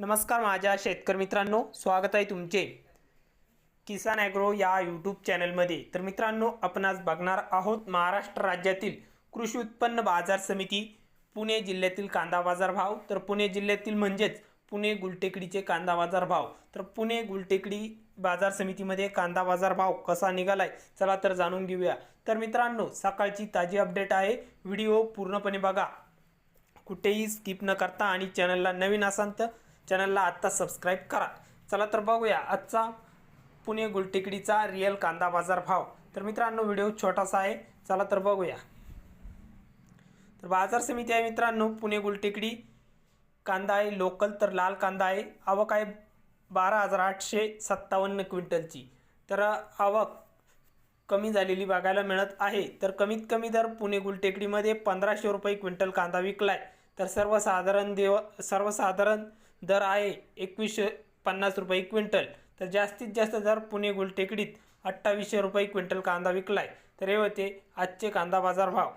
नमस्कार माझ्या शेतकरी मित्रांनो स्वागत आहे तुमचे. किसान ॲग्रो या यूट्यूब चॅनलमध्ये. तर मित्रांनो आपण आज बघणार आहोत महाराष्ट्र राज्यातील कृषी उत्पन्न बाजार समिती पुणे जिल्ह्यातील कांदा बाजार भाव. तर पुणे जिल्ह्यातील म्हणजेच पुणे गुलटेकडीचे कांदा बाजार भाव. तर पुणे गुलटेकडी बाजार समितीमध्ये कांदा बाजार भाव कसा निघालाय चला तर जाणून घेऊया. तर मित्रांनो सकाळची ताजी अपडेट आहे. व्हिडिओ पूर्णपणे बघा. कुठेही स्किप न करता आणि चॅनलला नवीन असाल तर चॅनलला आत्ता सबस्क्राईब करा. चला तर बघूया आजचा पुणे गुलटेकडीचा रिअल कांदा बाजार भाव. तर मित्रांनो व्हिडिओ छोटासा आहे. चला तर बघूया. तर बाजार समिती आहे मित्रांनो पुणे गुलटेकडी. कांदा आहे लोकल तर लाल कांदा आहे. आवक आहे बारा हजार आठशे सत्तावन्न क्विंटलची. तर आवक कमी झालेली बघायला मिळत आहे. तर कमीत कमी दर पुणे गुलटेकडीमध्ये पंधराशे रुपये क्विंटल कांदा विकलाय. तर सर्वसाधारण देव सर्वसाधारण दर आहे एकवीसशे पन्नास रुपये क्विंटल. तर जास्तीत जास्त दर पुणे गुलटेकडीत अठ्ठावीसशे रुपये क्विंटल कांदा विकलाय तर हे होते आजचे कांदा बाजार भाव.